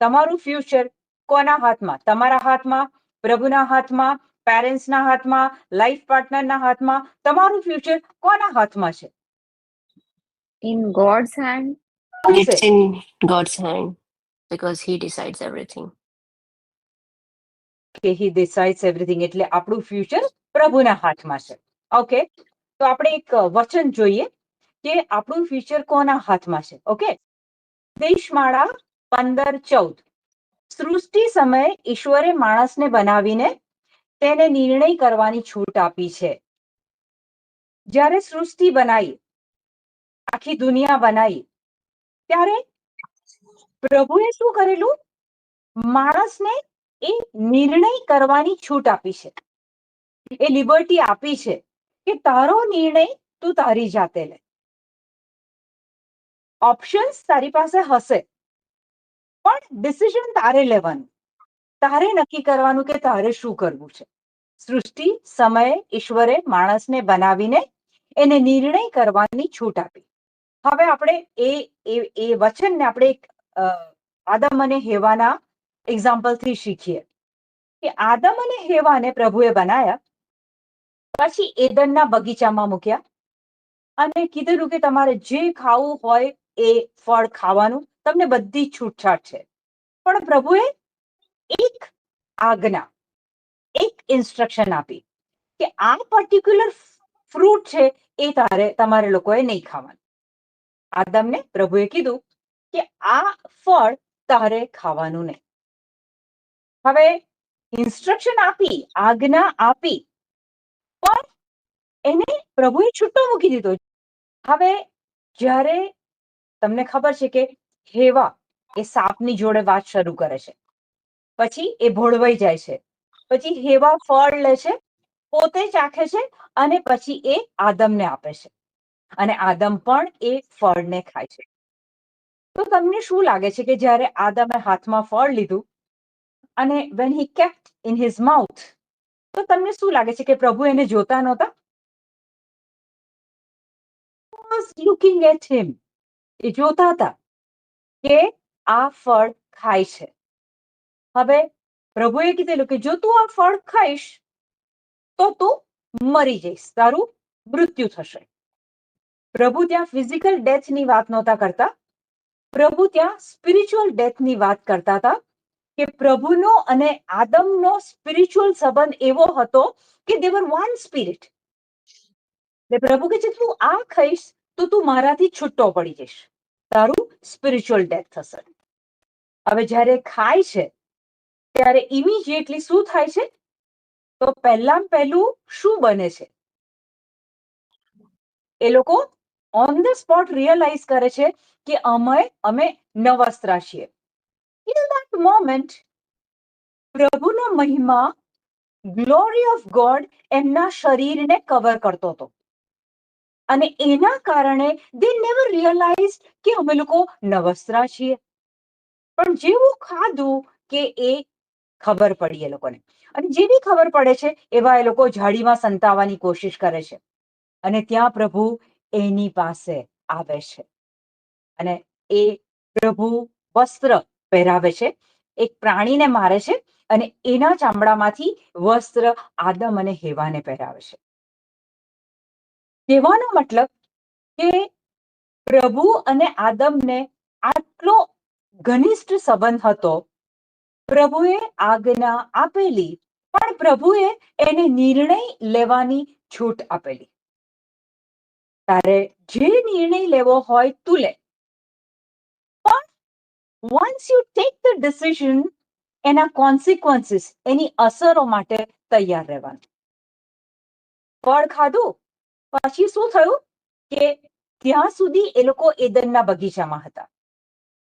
તમારું ફ્યુચર કોના હાથમાં? તમારા હાથમાં પ્રભુના હાથમાં પેરેન્ટ્સના હાથમાં લાઈફ પાર્ટનરના હાથમાં? તમારું ફ્યુચર કોના હાથમાં છે? In God's hand it's in God's hand because He decides everything. કે હી ડિસાઇડ્સ એવરીથિંગ એટલે આપણું ફ્યુચર પ્રભુના હાથમાં છે. ઓકે તો આપણે એક વચન જોઈએ કે આપણું ફ્યુચર કોના હાથમાં છે? ઓકે દેશમાળા પંદર ચૌદ. સૃષ્ટિ સમયે ઈશ્વરે માણસને બનાવીને તેને નિર્ણય કરવાની છૂટ આપી છે. જ્યારે સૃષ્ટિ બનાવી આખી દુનિયા બનાવી ત્યારે પ્રભુએ શું કરેલું? માણસને એ નિર્ણય કરવાની છૂટ આપી છે. એ લિબર્ટી આપી છે કે તારો નિર્ણય તું તારી જાતે લે. ઓપ્શન્સ તારી પાસે હશે. પણ ડિસિઝન તારે લેવાનું. તારે નક્કી કરવાનું કે તારે શું કરવું છે. સૃષ્ટિ, સમયે, ઈશ્વરે માણસને બનાવીને એને નિર્ણય કરવાની છૂટ આપી. હવે આપણે એ, એ- વચનને આપણે એક આદમ અને હેવાના એક્ઝામ્પલથી શીખીએ. કે આદમ અને હેવાને પ્રભુએ બનાયા, પછી એદનના બગીચામાં મૂક્યા અને કીધેલું કે તમારે જે ખાવું હોય એ ફળ ખાવાનું તમને બધી છૂટછાટ છે. પણ પ્રભુએ એક આજ્ઞા, એક ઇન્સ્ટ્રક્શન આપી કે આ પર્ટિક્યુલર ફ્રૂટ છે એ તારે, તમારે લોકોએ નહીં ખાવાનું. આદમને પ્રભુએ કીધું કે આ ફળ તારે ખાવાનું નહીં. હવે ઇન્સ્ટ્રક્શન આપી, આજ્ઞા આપી, પણ એને પ્રભુએ છૂટો મૂકી દીધો. હવે જ્યારે તમને ખબર છે કે હેવા એ સાપની જોડે વાત શરૂ કરે છે. પછી એ ભોળવાઈ જાય છે. પછી હેવા ફળ લે છે, પોતે ચાખે છે અને પછી એ આદમને આપે છે. અને આદમ પણ એ ફળને ખાય છે. તો તમને શું લાગે છે કે જ્યારે આદમે હાથમાં ફળ લીધું અને when he kept in his mouth તો તમને શું લાગે છે કે પ્રભુ એને જોતા નહોતા? લુકિંગ એટ હિમ એ જોતા હતા. કે આ ફળ ખાય છે. હવે પ્રભુએ કીધેલું કે જો તું આ ફળ ખાઈશ, તો તું મરી જઈશ, તારું મૃત્યુ થશે. પ્રભુ ત્યાં ફિઝિકલ ડેથની વાત નહોતા કરતા. પ્રભુ ત્યાં સ્પિરિચ્યુઅલ ડેથની વાત કરતા હતા કે પ્રભુનો અને આદમનો સ્પિરિચ્યુઅલ સંબંધ એવો હતો કે દેવર વન સ્પિરિટ પ્રભુ કે છે, તું આ ખાઈશ તો તું મારાથી છૂટો પડી જઈશ. તારું સ્પિરિચ્યુઅલ ડેથ થશે. હવે જ્યારે ખાય છે, ત્યારે ઇમિડિયેટલી શું થાય છે? તો પહેલા પહેલું શું બને છે? એ લોકો ઓન ધ સ્પોટ રિયલાઇઝ કરે છે કે અમે અમે નવસ્ત્રા છીએ ઇન ધેટ મોમેન્ટ પ્રભુનો મહિમા ગ્લોરી ઓફ ગોડ એમના શરીરને કવર કરતો હતો. અને એના કારણે દે નેવર રિયલાઇઝ કે અમે લોકો નવસ્ત્રા છીએ. પણ જેવું ખાધું કે એ ખબર પડી એ લોકોને. અને જેવી ખબર પડે છે, એવા એ લોકો ઝાડીમાં સંતાવાની કોશિશ કરે છે. અને ત્યાં પ્રભુ એની પાસે આવે છે. અને એ પ્રભુ વસ્ત્ર પહેરાવે છે. એક પ્રાણીને મારે છે અને એના ચામડામાંથી વસ્ત્ર આદમ અને હેવાને પહેરાવે છે. કહેવાનો મતલબ કે પ્રભુ અને આદમને આટલો ઘનિષ્ઠ સંબંધ હતો. પ્રભુએ આજ્ઞા આપેલી, પણ પ્રભુએ એને નિર્ણય લેવાની છૂટ આપેલી. તારે જે નિર્ણય લેવો હોય તું લે. પણ once you take the decision એના કોન્સિક્વન્સીસ એની અસરો માટે તૈયાર રહેવાનું. ફળ ખાધું? પછી શું થયું કે ત્યાં સુધી એ લોકો એદનના બગીચામાં હતા.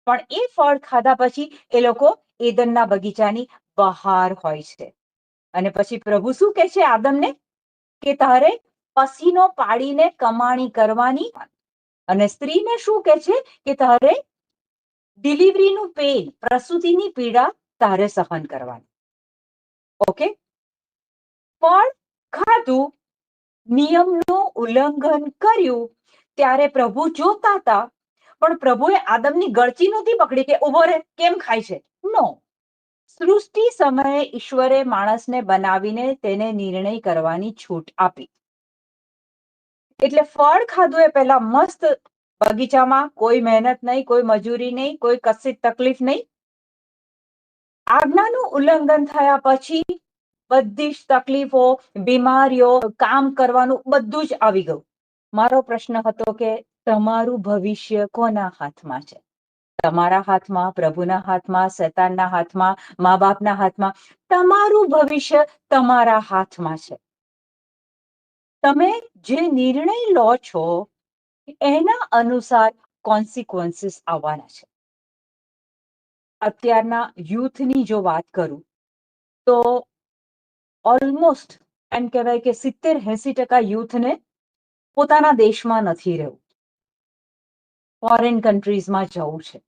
પણ એ ફળ ખાધા પછી એ લોકો એદનના બગીચાની બહાર હોય છે. અને પછી પ્રભુ શું કે છે આદમને કે તારે પસીનો પાડીને કમાણી કરવાની અને સ્ત્રીને શું કહે છે? કે તારે ડિલિવરીનું પેન પ્રસૂતિની પીડા તારે સહન કરવાની. ઓકે? ફળ ખાધું નિયમનું ઉલ્લંઘન કર્યું ત્યારે પ્રભુ જોતા હતા, પણ પ્રભુએ આદમની ગળચી નહોતી પકડી કે ઊભો રે કેમ ખાય છે? નો સૃષ્ટિ સમયે ઈશ્વરે માણસને બનાવીને તેને નિર્ણય કરવાની છૂટ આપી. એટલે ફળ ખાધું એ પહેલા મસ્ત બગીચામાં, કોઈ મહેનત નહીં, કોઈ મજૂરી નહીં, કોઈ કશી તકલીફ નહીં. આજ્ઞાનું ઉલ્લંઘન થયા પછી બધી જ તકલીફો, બીમારીઓ, કામ કરવાનું બધું જ આવી ગયું. મારો પ્રશ્ન હતો કે તમારું ભવિષ્ય કોના હાથમાં છે? તમારા હાથમાં, પ્રભુના હાથમાં, શેતાનના હાથમાં મા બાપના હાથમાં? તમારું ભવિષ્ય તમારા હાથમાં છે. તમે જે નિર્ણય લો છો, એના અનુસાર કોન્સિક્વન્સીસ આવવાના છે. અત્યારના યુથની જો વાત કરું, તો ઓલમોસ્ટ એમ કહેવાય કે સિત્તેર, એસી ટકા યુથને પોતાના દેશમાં નથી રહેવું. ફોરેન કન્ટ્રીઝમાં જવું છે.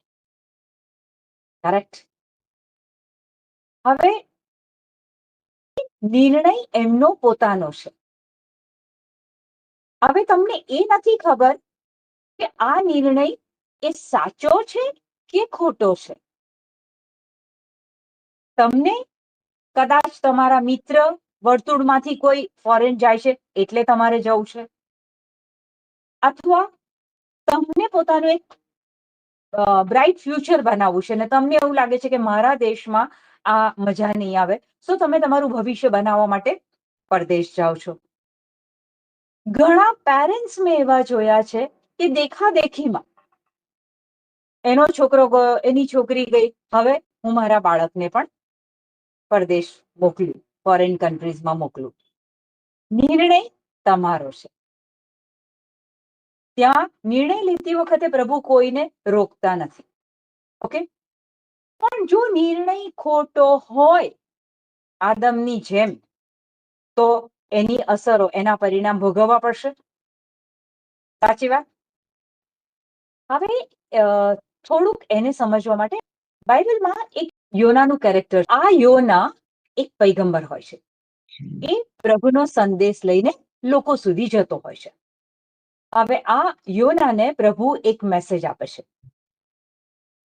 કરેક્ટ હવે, નિર્ણય એમનો પોતાનો છે. હવે તમને એ નથી ખબર કે આ નિર્ણય એ સાચો છે કે ખોટો છે. તમને કદાચ તમારા મિત્ર વર્તુળમાંથી કોઈ ફોરેન જાય છે એટલે તમારે જવું છે. અથવા તમને પોતાનું એક બ્રાઇટ ફ્યુચર બનાવવું છે અને તમને એવું લાગે છે કે મારા દેશમાં આ મજા નહીં આવે, તો તમે તમારું ભવિષ્ય બનાવવા માટે પરદેશ જાઓ છો. ઘણા પેરેન્ટ્સ મેં એવા જોયા છે કે દેખા દેખીમાં એનો છોકરો ગયો એની છોકરી ગઈ, હવે હું મારા બાળકને પણ પરદેશ મોકલ્યું ફોરેન કન્ટ્રીઝમાં મોકલું નિર્ણય તમારો છે. ત્યાં નિર્ણય લેતી વખતે પ્રભુ કોઈને રોકતા નથી. ઓકે? પણ જો નિર્ણય ખોટો હોય, આદમની જેમ, તો એની અસરો, એના પરિણામ ભોગવવા પડશે. સાચી વાત? હવે થોડુંક એને સમજવા માટે બાઇબલમાં એક યોનાનું કેરેક્ટર આ યોના એક પૈગંબર હોય છે. એ પ્રભુનો સંદેશ લઈને લોકો સુધી જતો હોય છે. હવે આ યોનાને પ્રભુ એક મેસેજ આપે છે.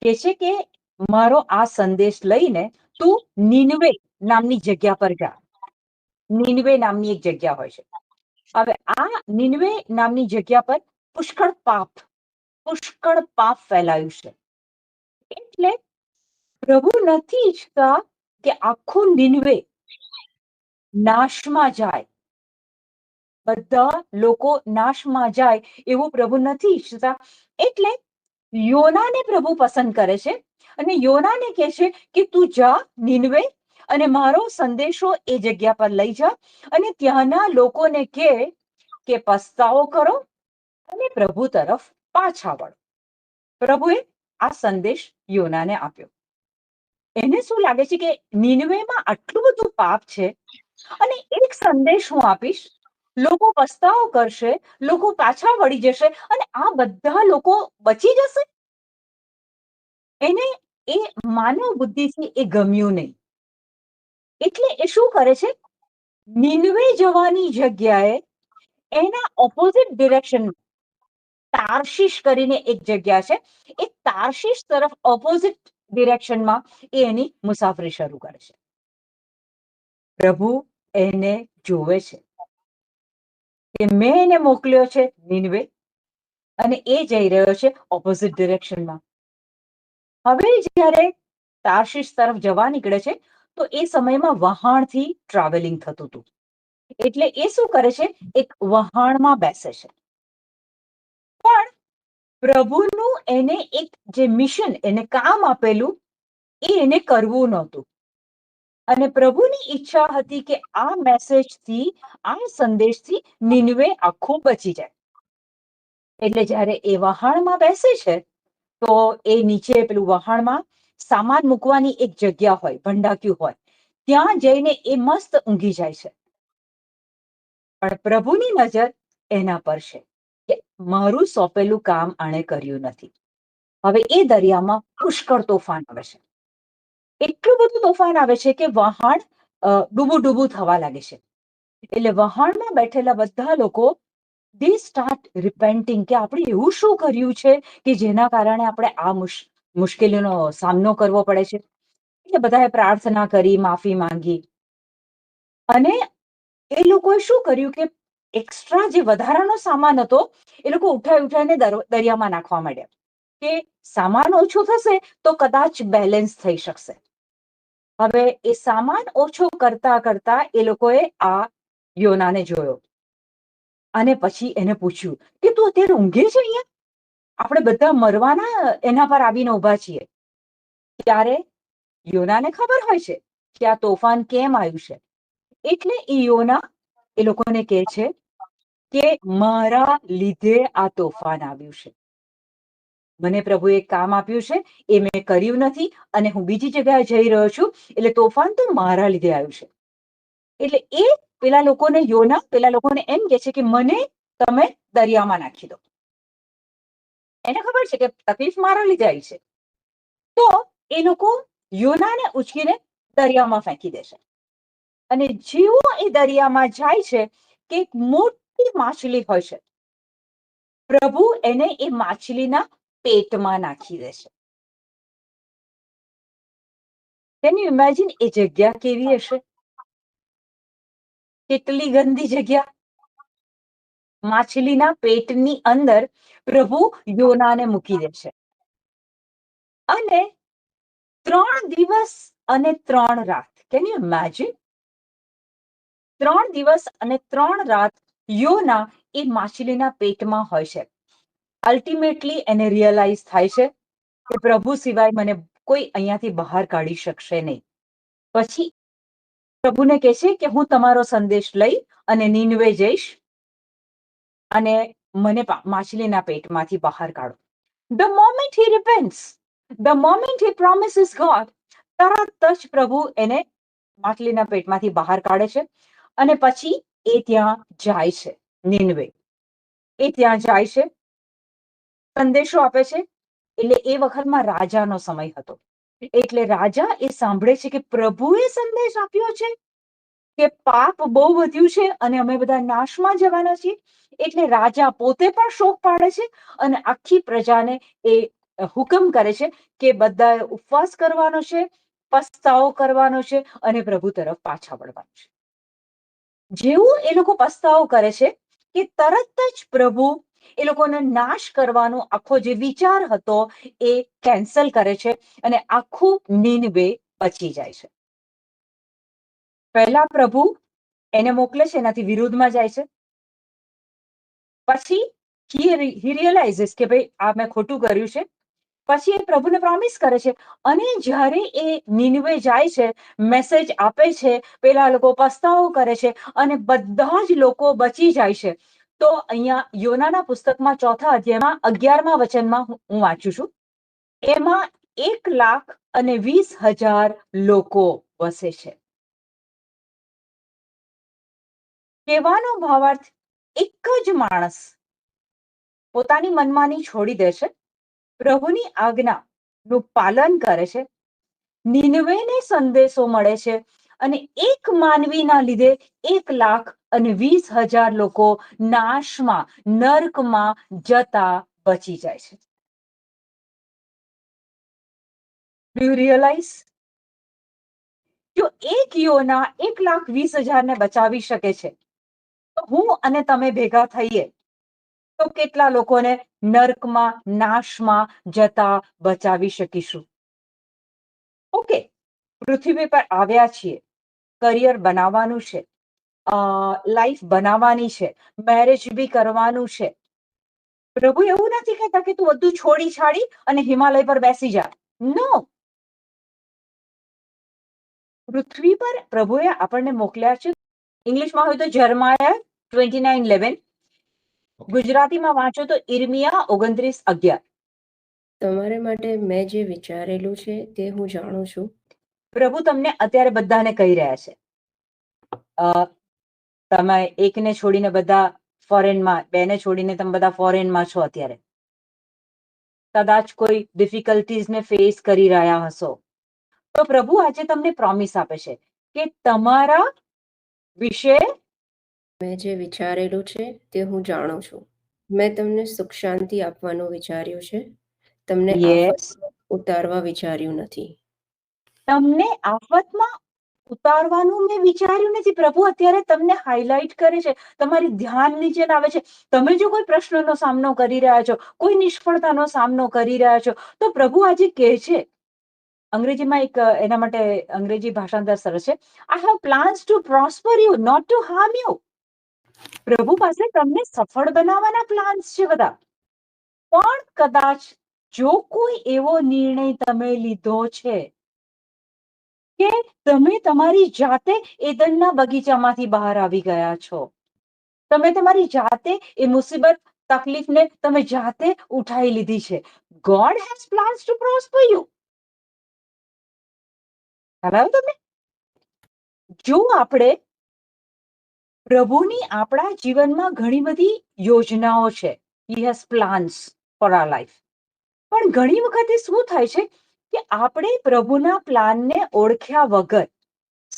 કે છે કે, મારો આ સંદેશ લઈને તું નિનવે નામની જગ્યા પર જા. નિનવે નામની એક જગ્યા હોય છે. હવે આ નિનવે નામની જગ્યા પર પુષ્કળ પાપ પુષ્કળ પાપ ફેલાયું છે. એટલે પ્રભુ નથી ઈચ્છતા કે આખું નિનવે નાશમાં જાય. બધા લોકો નાશમાં જાય એવું પ્રભુ નથી ઈચ્છતા. એટલે યોનાને પ્રભુ પસંદ કરે છે અને યોનાને કહે છે કે તું જા, નિનવે અને મારો સંદેશો એ જગ્યા પર લઈ જા અને ત્યાંના લોકોને કહે કે પસ્તાવો કરો અને પ્રભુ તરફ પાછા વળો. પ્રભુએ આ સંદેશ યોનાને આપ્યો. એને શું લાગે છે કે નિનવેમાં આટલું બધું પાપ છે? અને એક સંદેશ હું આપીશ. લોકો પસ્તાવો કરશે, લોકો પાછા વળી જશે અને આ બધા લોકો બચી જશે? એને એ માનવ બુદ્ધિથી એ ગમ્યું નહીં. એટલે એ શું કરે છે? નિનવે જવાની જગ્યાએ એના ઓપોઝિટ ડિરેક્શન તારશીશ કરીને એક જગ્યા છે. એ તારશીશ તરફ ઓપોઝિટ ડિરેક્શનમાં એ એની મુસાફરી શરૂ કરે છે. પ્રભુ એને જોવે છે. કે મેં એને મોકલ્યો છે, નિનવે, અને એ જઈ રહ્યો છે ઓપોઝિટ ડિરેક્શનમાં હવે જ્યારે તારશીશ તરફ જવા નીકળે છે, તો એ સમયમાં વહાણથી ટ્રાવેલિંગ થતું હતું. એટલે એ શું કરે છે? એક વહાણમાં બેસે છે. પ્રભુનું એને એક જે મિશન એને કામ આપેલું, એ એને કરવું નહોતું. અને પ્રભુની ઈચ્છા હતી કે આ મેસેજથી આ સંદેશથી નિનવે આખું બચી જાય. એટલે જ્યારે એ વહાણમાં બેસે છે, તો એ નીચે પેલું વહાણમાં સામાન મૂકવાની એક જગ્યા હોય, ભંડાક્યું હોય, ત્યાં જઈને એ મસ્ત ઊંઘી જાય છે. પણ પ્રભુની નજર એના પર છે. મારું સોંપેલું કામ આણે કર્યું નથી. હવે એ દરિયામાં પુષ્કળ તોફાન આવે છે. એટલું બધું તોફાન આવે છે કે વહાણ ડૂબું ડૂબું થવા લાગે છે. એટલે વહાણમાં બેઠેલા બધા લોકો દે સ્ટાર્ટ રિપેન્ટિંગ કે આપણે એવું શું કર્યું છે કે જેના કારણે આપણે આ મુશ- મુશ્કેલીનો સામનો કરવો પડે છે? એટલે બધાએ પ્રાર્થના કરી, માફી માંગી. અને એ લોકોએ શું કર્યું કે એક્સ્ટ્રા જે વધારાનો સામાન હતો, એ લોકો ઉઠાઈ ઉઠાઈને દરિયામાં નાખવા માંડ્યા. કે સામાન ઓછો થશે તો કદાચ બેલેન્સ થઈ શકશે. હવે એ સામાન ઓછો કરતા કરતા એ લોકોએ આ યોનાને જોયો. અને પછી એને પૂછ્યું કે તું અત્યારે ઊંઘે છે અહીંયા? આપણે બધા મરવાના એના પર આવીને ઊભા છીએ. ત્યારે યોનાને ખબર હોય છે કે આ તોફાન કેમ આવ્યું છે. એટલે યોના એ લોકોને કહે છે કે મારા લીધે આ તોફાન આવ્યું છે. મને પ્રભુએ કામ આપ્યું છે, એ મેં કર્યું નથી અને હું બીજી જગ્યાએ જઈ રહ્યો છું, એટલે તોફાન તો મારા લીધે આવ્યું છે. એટલે એ પેલા લોકોને યોના, પેલા લોકોને એમ કે છે કે મને તમે દરિયામાં નાખી દો. એને ખબર છે કે તકલીફ મારા લીધે આવી છે. તો એ લોકો યોનાને ઉચકીને દરિયામાં ફેંકી દેશે. અને જેવો એ દરિયામાં જાય છે, કે એક મોટી માછલી હોય છે. પ્રભુ એને એ માછલીના પેટમાં નાખી દેશે કેન યુ ઇમેજિન એ જગ્યા કેવી હશે? કેટલી ગંદી જગ્યા. માછલીના પેટની અંદર પ્રભુ યોનાને મૂકી દેશે અને ત્રણ દિવસ અને ત્રણ રાત. કેન યુ ઇમેજિન ત્રણ દિવસ અને ત્રણ રાત યોના એ માછલીના પેટમાં હોય છે. અલ્ટિમેટલી એને રિયલાઇઝ થાય છે કે પ્રભુ સિવાય મને કોઈ અહીંયાથી બહાર કાઢી શકશે નહીં. પછી પ્રભુને કહે છે કે હું તમારો સંદેશ લઈ અને નીનવે જઈશ અને મને માછલીના પેટમાંથી બહાર કાઢો. The moment he repents the moment he is God તરત જ પ્રભુ એને માછલીના પેટમાંથી બહાર કાઢે છે. અને પછી એ ત્યાં જાય છે, નીનવે. એ ત્યાં જાય છે, સંદેશો આપે છે, એટલે એ વખતમાં રાજાનો સમય હતો. એટલે રાજા એ સાંભળે છે કે પ્રભુએ સંદેશ આપ્યો છે કે પાપ બહુ વધ્યું છે અને અમે બધા નાશમાં જવાના છીએ. એટલે રાજા પોતે પણ શોક પાડે છે અને આખી પ્રજાને એ હુકમ કરે છે કે બધાએ ઉપવાસ કરવાનો છે, પસ્તાવો કરવાનો છે અને પ્રભુ તરફ પાછા વળવાનું છે. જેવું એ લોકો પસ્તાવો કરે છે કે તરત જ પ્રભુ એ લોકોને નાશ કરવાનો આખો જે વિચાર હતો એ કેન્સલ કરે છે અને આખું નીનવે બચી જાય છે. પહેલા પ્રભુ એને મોકલે છે, એનાથી વિરુદ્ધમાં જાય છે. પછી હી રિયલાઇઝિસ કે ભાઈ આ મેં ખોટું કર્યું છે પછી એ પ્રભુને પ્રોમિસ કરે છે. અને જ્યારે એ નીનવે જાય છે મેસેજ આપે છે, પેલા લોકો પસ્તાવો કરે છે અને બધા જ લોકો બચી જાય છે. તો અહીંયા યોનાના પુસ્તકમાં ચોથા અધ્યાયમાં અગિયારમા વચનમાં હું વાંચું છું. એમાં એક લાખ અને વીસ હજાર લોકો વસે છે. કહેવાનો ભાવાર્થ એક જ માણસ પોતાની મનમાની છોડી દે છે. પ્રભુની આજ્ઞાનું પાલન કરે છે. નીનવેને સંદેશો મળે છે અને એક માનવીના લીધે એક લાખ અને વીસ હજાર લોકો નાશમાં, નર્કમાં જતા બચી જાય છે. યુ રિયલાઇઝ જો એક યોના એક લાખ વીસ હજારને બચાવી શકે છે, તો હું અને તમે ભેગા થઈએ તો કેટલા લોકોને નર્કમાં, નાશમાં જતા બચાવી શકીશું? ઓકે પૃથ્વી પર આવ્યા છીએ. કરિયર બનાવવાનું છે. લાઈફ બનાવવાની છે. મેરેજ બી કરવાનું છે. પ્રભુ, એવું નથી કહેતા કે તું બધું છોડી છાડી અને હિમાલય પર બેસી જા. નો પૃથ્વી પર પ્રભુએ આપણને મોકલ્યા છે. ઇંગ્લિશમાં હોય તો જર્માયા ટ્વેન્ટી નાઇન ઇલેવન ગુજરાતીમાં વાંચો તો ઇર્મિયા ઓગણત્રીસ અગિયાર. તમારે માટે મેં જે વિચારેલું છે તે હું જાણું છું. પ્રભુ તમને અત્યારે બધાને કહી રહ્યા છે. તમે એકને છોડીને બધા ફોરેનમાં બેને છોડીને તમે બધા ફોરેનમાં છો અત્યારે. કદાચ કોઈ ડિફિકલ્ટીઝ ને ફેસ કરી રહ્યા હશો. તો પ્રભુ આજે તમને પ્રોમિસ આપે છે કે તમારા વિશે મેં જે વિચારેલું છે તે હું જાણું છું. મેં તમને સુખ શાંતિ આપવાનું વિચાર્યું છે. તમને ઉતારવા વિચાર્યું નથી. તમને આફતમાં ઉતારવાનું મેં વિચાર્યું નથી. પ્રભુ અત્યારે તમને હાઇલાઇટ કરે છે. તમારી ધ્યાન નીચે આવે છે. તમે જો કોઈ પ્રશ્નનો સામનો કરી રહ્યા છો કોઈ નિષ્ફળતાનો સામનો કરી રહ્યા છો તો પ્રભુ આજે કહે છે. અંગ્રેજીમાં એક એના માટે અંગ્રેજી ભાષાંતર સરસ છે. I have plans to prosper you not to harm you પ્રભુ પાસે તમને સફળ બનાવવાના પ્લાન્સ છે બધા. પણ કદાચ જો કોઈ એવો નિર્ણય તમે લીધો છે કે તમે તમારી જાતે એદનના બગીચામાંથી બહાર આવી ગયા છો. તમે તમારી જાતે એ મુસીબત, તકલીફને તમે જાતે ઉઠાઈ લીધી છે. God has plans to prosper you બરાબર તમે જો આપણે પ્રભુની આપણા જીવનમાં ઘણી બધી યોજનાઓ છે. He has plans for our life પણ ઘણી વખતે શું થાય છે કે આપણે પ્રભુના પ્લાનને ઓળખ્યા વગર,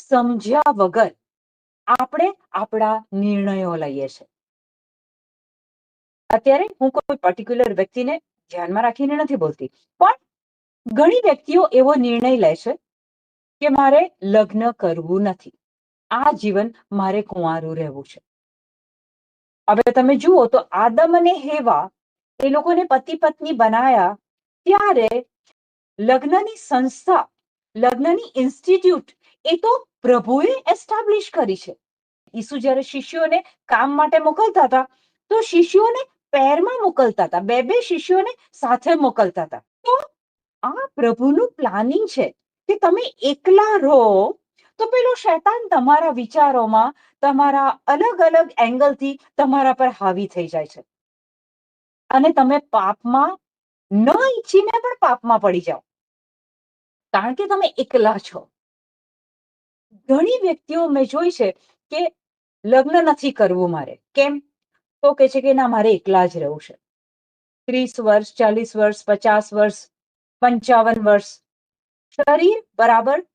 સમજ્યા વગર આપણે આપણા નિર્ણયો લઈએ છે. અત્યારે હું કોઈ પર્ટિક્યુલર વ્યક્તિને ધ્યાનમાં રાખીને નથી બોલતી, પણ ઘણી વ્યક્તિઓ એવો નિર્ણય લે છે કે મારે લગ્ન કરવું નથી. આ જીવન મારે કુંવારું રહેવું છે. હવે તમે જુઓ તો આદમ અને હેવા એ લોકોને પતિ પત્ની બનાયા ત્યારે લગ્નની સંસ્થા, લગ્નની ઇન્સ્ટિટ્યૂટ એ તો પ્રભુએ એસ્ટાબ્લિશ કરી છે. ઈસુ જ્યારે શિષ્યોને કામ માટે મોકલતા હતા, તો શિષ્યોને પેરમાં મોકલતા હતા, બે બે શિષ્યોને સાથે મોકલતા હતા. તો આ પ્રભુનું પ્લાનિંગ છે કે તમે એકલા રહો તો પેલો શૈતાન તમારા વિચારોમાં, તમારા અલગ અલગ એંગલથી તમારા પર હાવી થઈ જાય છે. અને તમે પાપમાં ન ઈચ્છીને પણ પાપમાં પડી જાઓ. કારણ કે તમે એકલા છો. ઘણી વ્યક્તિઓ મેં જોઈ છે કે લગ્ન નથી કરવું મારે. કેમ? તો કે છે કે ના, મારે એકલા જ રહેવું છે. ત્રીસ વર્ષ, ચાલીસ વર્ષ, પચાસ વર્ષ, પંચાવન વર્ષ. શરીર બરાબર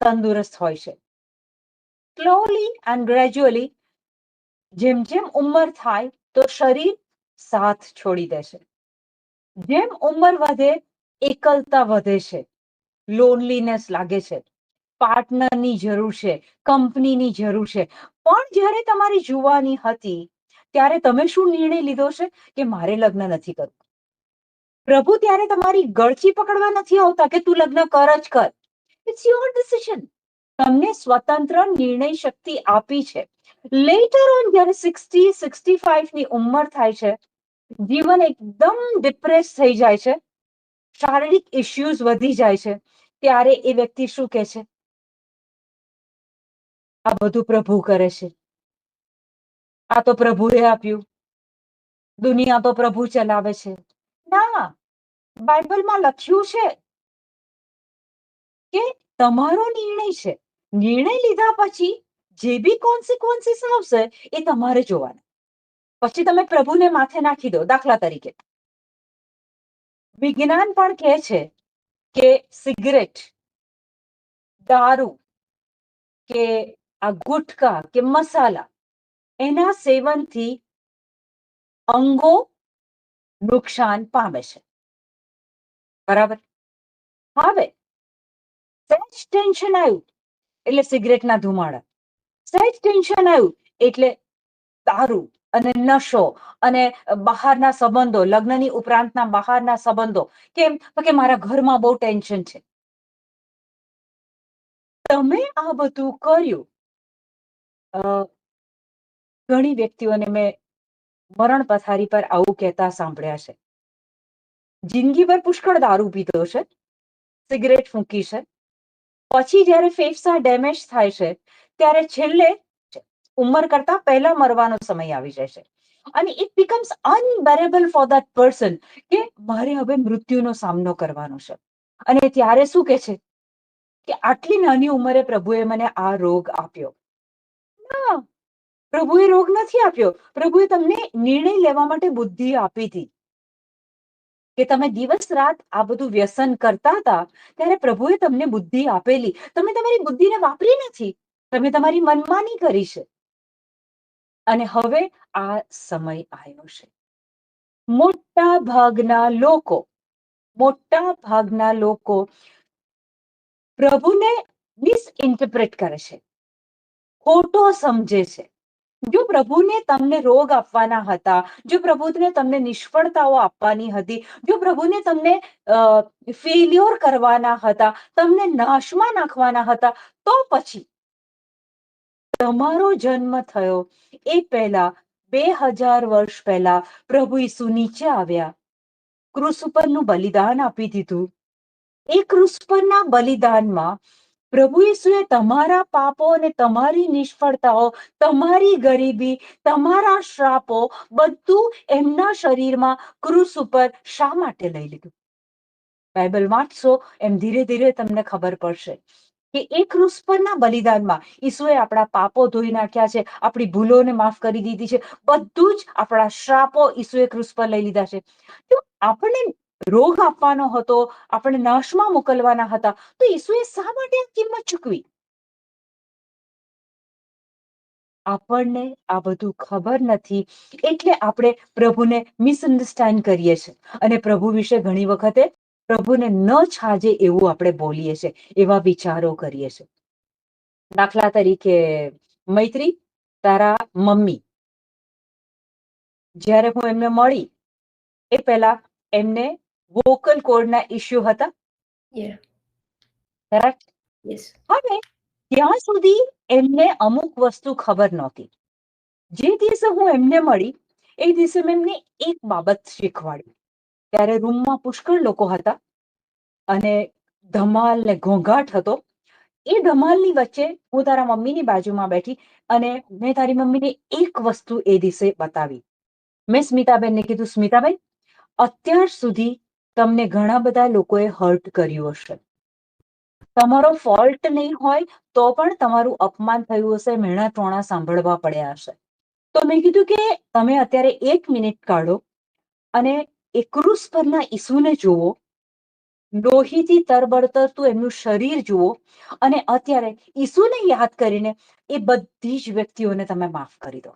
તંદુરસ્ત હોય છે. સ્લોલી એન્ડ ગ્રેજ્યુઅલી જેમ જેમ ઉંમર થાય તો શરીર સાથ છોડી દે છે. જેમ ઉંમર વધે, એકલતા વધે છે. લોનલીનેસ લાગે છે. પાર્ટનરની જરૂર છે. કંપનીની જરૂર છે. પણ જ્યારે તમારી જુવાની હતી, ત્યારે તમે શું નિર્ણય લીધો છે? કે મારે લગ્ન નથી કરવું. પ્રભુ, ત્યારે તમારી ગળચી પકડવા નથી આવતા કે તું લગ્ન કર જ કર. ઇટ્સ યોર ડિસિઝન તમને સ્વતંત્ર નિર્ણય શક્તિ આપી છે. લેટર ઓન જ્યારે સિક્સટી સિક્સટી ફાઈવની ઉંમર થાય છે, જીવન એકદમ ડિપ્રેસ થઈ જાય છે. શારીરિક ઇશ્યુઝ વધી જાય છે. ત્યારે એ વ્યક્તિ શું કહે છે? આ બધું પ્રભુ કરે છે. આ તો પ્રભુએ આપ્યું. દુનિયા તો પ્રભુ ચલાવે છે. ના બાઇબલમાં લખ્યું છે. કે તમારો નિર્ણય છે. નિર્ણય લીધા પછી જે બી કોન્સિક્વન્સીસ આવશે એ તમારે જોવાના. પછી તમે પ્રભુને માથે નાખી દો દાખલા તરીકે. વિજ્ઞાન પણ કહે છે કે સિગરેટ, દારૂ કે આ ગુટકા કે મસાલા એના સેવનથી અંગો નુકસાન પામે છે. બરાબર? હવે સહેજ ટેન્શન આવ્યું એટલે સિગરેટના ધુમાડા. સહેજ ટેન્શન આવ્યું એટલે દારૂ અને નશો અને બહારના સંબંધો, લગ્નની ઉપરાંતના બહારના સંબંધો. કેમ? કે મારા ઘરમાં બહુ ટેન્શન છે. તમે આ બધું કર્યું ઘણી વ્યક્તિઓને મેં મરણ પથારી પર આવું કહેતા સાંભળ્યા છે. જિંદગીભર પુષ્કળ દારૂ પીધો છે. સિગરેટ ફૂંકી છે. પછી જ્યારે ફેફસા ડેમેજ થાય છે, ત્યારે છેલ્લે ઉંમર કરતા પહેલા મરવાનો સમય આવી છે. અને it becomes unbearable for that person કે મારે હવે મૃત્યુનો સામનો કરવાનો છે. અને ત્યારે શું કે છે? કે આટલી નાની ઉંમરે પ્રભુએ મને આ રોગ આપ્યો. ના, પ્રભુએ રોગ નથી આપ્યો. પ્રભુએ તમને નિર્ણય લેવા માટે બુદ્ધિ આપી હતી. કે તમે દિવસ રાત આ બધું વ્યસન કરતા હતા, ત્યારે પ્રભુએ તમને બુદ્ધિ આપેલી. તમે તમારી બુદ્ધિને વાપરી નથી. તમે તમારી મનમાની કરી છે. અને હવે આ સમય આવ્યો છે. મોટા ભાગના લોકો, મોટા ભાગના લોકો પ્રભુને મિસઇન્ટરપ્રેટ કરે છે. ખોટો સમજે છે. જો પ્રભુને તમને રોગ આપવાના હતા, જો પ્રભુને તમને નિષ્ફળતાઓ આપવાની હતી, જો પ્રભુને તમને ફેલ્યોર કરવાના હતા, તમને નાશમાં નાખવાના હતા, તો પછી તમારો જન્મ થયો. એ પહેલા, બે હજાર વર્ષ પહેલા પ્રભુ ઈસુ નીચે આવ્યા. ક્રુસ ઉપરનું બલિદાન આપી દીધું. એ ક્રુસ પરના બલિદાનમાં પ્રભુ ઈસુએ તમારા પાપો અને તમારી નિષ્ફળતાઓ, તમારી ગરીબી, તમારા શ્રાપો બધું એમના શરીરમાં ક્રુસ ઉપર શા માટે લઈ લીધું? બાઇબલ વાંચશો, એમ ધીરે ધીરે તમને ખબર પડશે કે એ ક્રુસ પરના બલિદાનમાં ઈસુએ આપણા પાપો ધોઈ નાખ્યા છે, આપણી ભૂલોને માફ કરી દીધી છે, બધું જ આપણા શ્રાપો ઈસુએ ક્રુસ પર લઈ લીધા છે. તો આપણને રોગ આપવાનો હતો, આપણે નાશમાં મોકલવાના હતા, તો ઈસુએ શા માટે કિંમત ચૂકવી? આપણને આ બધું ખબર નથી, એટલે આપણે પ્રભુને મિસઅન્ડરસ્ટેન્ડ કરીએ છીએ. અને પ્રભુ વિશે ઘણી વખતે પ્રભુને ન છાજે એવું આપણે બોલીએ છીએ, એવા વિચારો કરીએ છીએ. દાખલા તરીકે, મૈત્રી, તારા મમ્મી. જ્યારે હું એમને મળી, એ પહેલા એમને વોકલ કોડના ઇસ્યુ હતા? કરેક્ટ હવે ત્યાં સુધી એમને અમુક વસ્તુ ખબર નહોતી. જે દિવસે હું એમને મળી એ દિવસે મેં એમને એક બાબત શીખવાડી. ત્યારે રૂમમાં પુષ્કળ લોકો હતા અને ધમાલ ને ઘોંઘાટ હતો. એ ધમાલની વચ્ચે હું તારા મમ્મીની બાજુમાં બેઠી અને મેં તારી મમ્મીને એક વસ્તુ એ દિવસે બતાવી. મેં સ્મિતાબેનને કીધું સ્મિતાબેન અત્યાર સુધી તમને ઘણા બધા લોકોએ હર્ટ કર્યું હશે. તમારો ફોલ્ટ નહીં હોય તો પણ તમારું અપમાન થયું હશે, મેણા ટોણા સાંભળવા પડ્યા હશે. તો મેં કીધું કે તમે અત્યારે એક મિનિટ કાઢો અને એ પરના ઈસુને જુઓ. લોહીથી તરબડતરતું એમનું શરીર જુઓ અને અત્યારે ઈસુને યાદ કરીને એ બધી જ વ્યક્તિઓને તમે માફ કરી દો.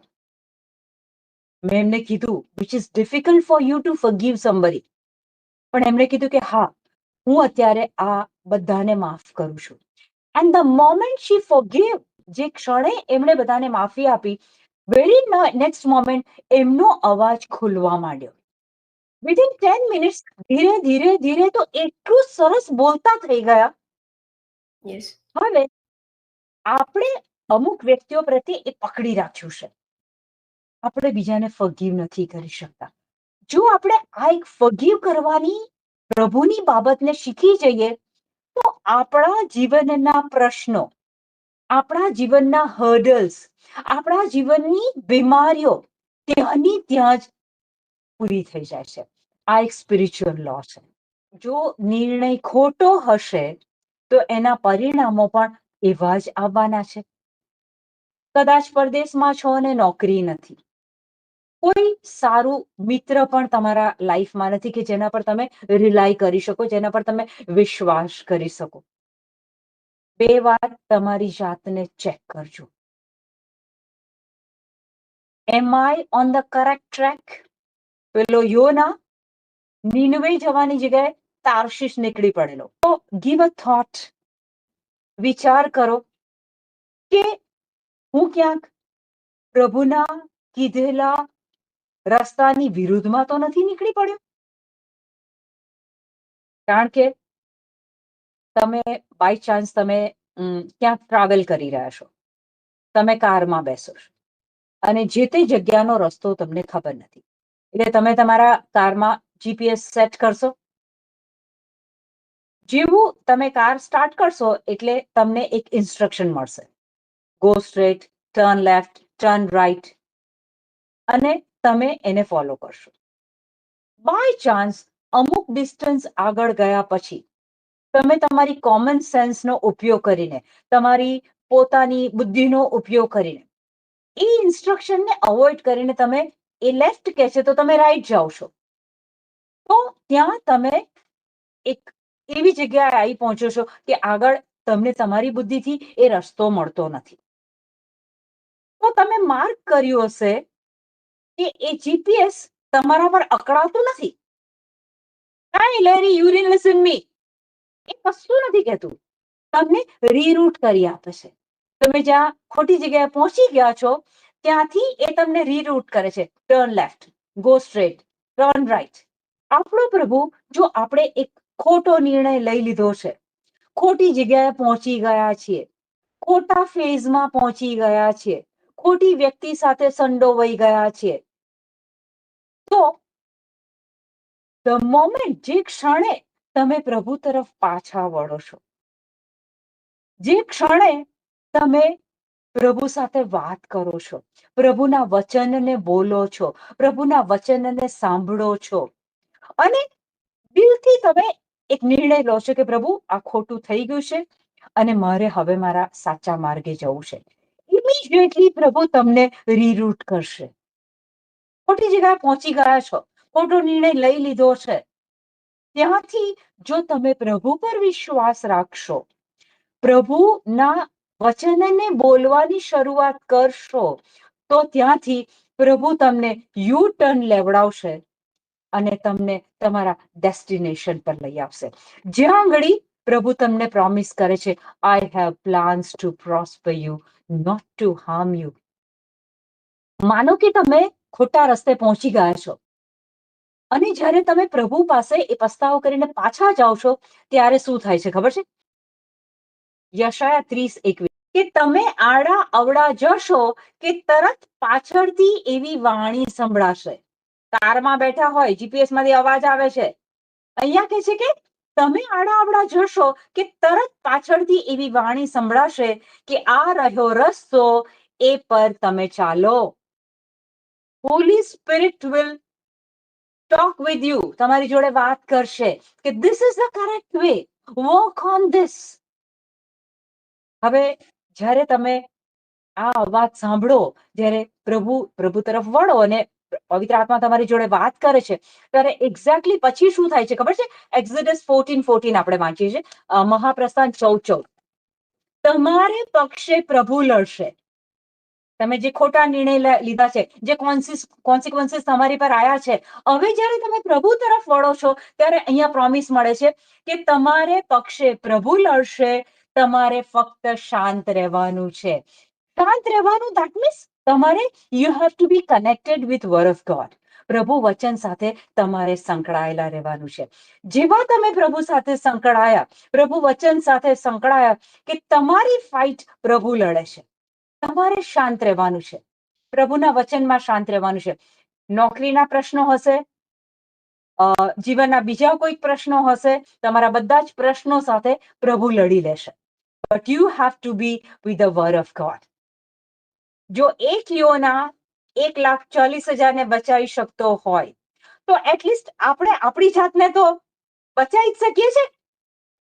મેં એમને કીધું which is difficult for you to forgive somebody પણ એમણે કીધું કે હા હું અત્યારે આ બધાને માફ કરું છું. And the moment she forgive જે ક્ષણે એમણે બધાને માફી આપી વેરી નેક્સ્ટ મોમેન્ટ એમનો અવાજ ખુલવા માંડ્યો. વિધિન ટેન મિનિટ્સ ધીરે ધીરે ધીરે તો એટલું સરસ બોલતા થઈ ગયા. હવે આપણે અમુક વ્યક્તિઓ પ્રત્યે એ પકડી રાખ્યું છે. આપણે બીજાને ફગીવ નથી કરી શકતા. જો આપણે આ એક ફગીવ કરવાની પ્રભુની બાબતને શીખી જઈએ, તો આપણા જીવનના પ્રશ્નો, આપણા જીવનના હર્ડલ્સ આપણા જીવનની બીમારીઓ ત્યાંની ત્યાં જ પૂરી થઈ જાય છે. આ એક સ્પિરિચ્યુઅલ લો છે. જો નિર્ણય ખોટો હશે, તો એના પરિણામો પણ એવા જ આવવાના છે. કદાચ પરદેશમાં છો અને નોકરી નથી. કોઈ સારું મિત્ર પણ તમારા લાઈફમાં નથી કે જેના પર તમે રિલાય કરી શકો, જેના પર તમે વિશ્વાસ કરી શકો. બે વાર તમારી જાતને ચેક કરજો. Am I on the correct track પેલો યોના નીનવે જવાની જગ્યાએ તારશીશ નીકળી પડેલો. તો ગીવ અ થોટ વિચાર કરો કે હું ક્યાંક પ્રભુના કીધેલા રસ્તાની વિરુદ્ધમાં તો નથી નીકળી પડ્યો? કારણ કે તમે બાય ચાન્સ તમે ક્યાંક ટ્રાવેલ કરી રહ્યા છો. તમે કારમાં બેસો છો. અને જે તે જગ્યાનો રસ્તો તમને ખબર નથી. એટલે તમે તમારા કારમાં જીપીએસ સેટ કરશો? જેવું તમે કાર સ્ટાર્ટ કરશો એટલે તમને એક ઇન્સ્ટ્રક્શન મળશે. Go straight turn left turn right અને તમે એને ફોલો કરશો. બાય ચાન્સ અમુક ડિસ્ટન્સ આગળ ગયા પછી, તમે તમારી કોમન સેન્સનો ઉપયોગ કરીને, તમારી પોતાની બુદ્ધિનો ઉપયોગ કરીને, એ ઇન્સ્ટ્રક્શનને અવોઇડ કરીને તમે એ લેફ્ટ કહે છે તો તમે રાઈટ જાઓ છો. તો ત્યાં તમે એક એવી જગ્યાએ આવી પહોંચો છો કે આગળ તમને તમારી બુદ્ધિથી એ રસ્તો મળતો નથી. તો તમે માર્ક કર્યું હશે કે એ જીપીએસ તમારા પર અકળાતું નથી. કાંઈ લેરી યુરિન લિસન મી એ કશું નથી કહેતું. તમને રીરૂટ કરી આપે છે. તમે જ્યાં ખોટી જગ્યાએ પહોંચી ગયા છો, ત્યાંથી એ તમને રીરૂટ કરે છે. Turn left go straight turn right આપણો પ્રભુ, જો આપણે એક ખોટો નિર્ણય લઈ લીધો છે, ખોટી જગ્યાએ પહોંચી ગયા છીએ, ખોટા ફેઝમાં પહોંચી ગયા છીએ, ખોટી વ્યક્તિ સાથે સંડોવાઈ ગયા છીએ તો ધ મોમેન્ટ જે ક્ષણે તમે પ્રભુ તરફ પાછા વળો છો. જે ક્ષણે તમે પ્રભુ સાથે વાત કરો છો, પ્રભુના વચનને બોલો છો, પ્રભુના વચનને સાંભળો છો અને દિલથી તમે એક નિર્ણય લો છો કે પ્રભુ આ ખોટું થઈ ગયું છે અને મારે હવે મારા સાચા માર્ગે જવું છે. ઇમિડિયેટલી પ્રભુ તમને રીરૂટ કરશે. ખોટી જગ્યાએ પહોંચી ગયા છો. ખોટો નિર્ણય લઈ લીધો છે. ત્યાંથી જો તમે પ્રભુ પર વિશ્વાસ રાખશો, પ્રભુના વચનને બોલવાની શરૂઆત કરશો, તો ત્યાંથી પ્રભુ તમને યુ ટર્ન લેવડાવશે અને તમને તમારા ડેસ્ટિનેશન પર લઈ આવશે. જ્યાં આંગળી પ્રભુ તમને પ્રોમિસ કરે છે I have plans to prosper you not to harm you માનો કે તમે ખોટા રસ્તે પહોંચી ગયા છો. અને જ્યારે તમે પ્રભુ પાસે એ પસ્તાવો કરીને પાછા જાઓ છો, ત્યારે શું થાય છે ખબર છે? યશાયા ત્રીસ એકવીસ. કે તમે આડા અવડા જશો કે તરત પાછળથી એવી વાણી સંભળાશે. કારમાં બેઠા હોય જીપીએસમાંથી અવાજ આવે છે. અહીંયા કે છે કે તમે આડા અવડા જશો કે તરત પાછળથી એવી વાણી સંભળાશે કે આ રહ્યો રસ્તો એ પર તમે ચાલો. Holy Spirit will talk with you તમારી જોડે વાત કરશે કે this is the correct way work on this હવે જ્યારે તમે આ અવાજ સાંભળો, જ્યારે પ્રભુ પ્રભુ તરફ વળો અને પવિત્ર આત્મા તમારી જોડે વાત કરે છે, ત્યારે એક્ઝેક્ટલી પછી શું થાય છે ખબર છે? એક્ઝિડસ ફોર્ટીન ફોર્ટીન આપણે વાંચીએ છીએ. મહાપ્રસ્થાન ચૌદ ચૌદ. તમારે પક્ષે પ્રભુ લડશે. તમે જે ખોટા નિર્ણય લીધા છે, જે કોન્સિક્વન્સીસ તમારી પર આયા છે, હવે જ્યારે તમે પ્રભુ તરફ વળો છો, ત્યારે અહીંયા પ્રોમિસ મળે છે કે તમારે પક્ષે પ્રભુ લડશે, તમારે ફક્ત શાંત રહેવાનું છે. શાંત રહેવાનું દેટ મીન્સ તમારે you have to be connected with word of God પ્રભુ વચન સાથે તમારે સંકળાયેલા રહેવાનું છે. જેવા તમે પ્રભુ સાથે સંકળાયા, પ્રભુ વચન સાથે સંકળાયા કે તમારી ફાઇટ પ્રભુ લડે છે. તમારે શાંત રહેવાનું છે. પ્રભુના વચનમાં શાંત રહેવાનું છે. નોકરીના પ્રશ્નો હશે જીવનના બીજા કોઈક પ્રશ્નો હશે, તમારા બધા જ પ્રશ્નો સાથે પ્રભુ લડી લેશે. But you have to be with the word of God જો એક યોના એક લાખ ચાલીસ હજારને બચાવી શકતો હોય, તો એટલીસ્ટ આપણે આપણી જાતને તો બચાવી જ શકીએ છે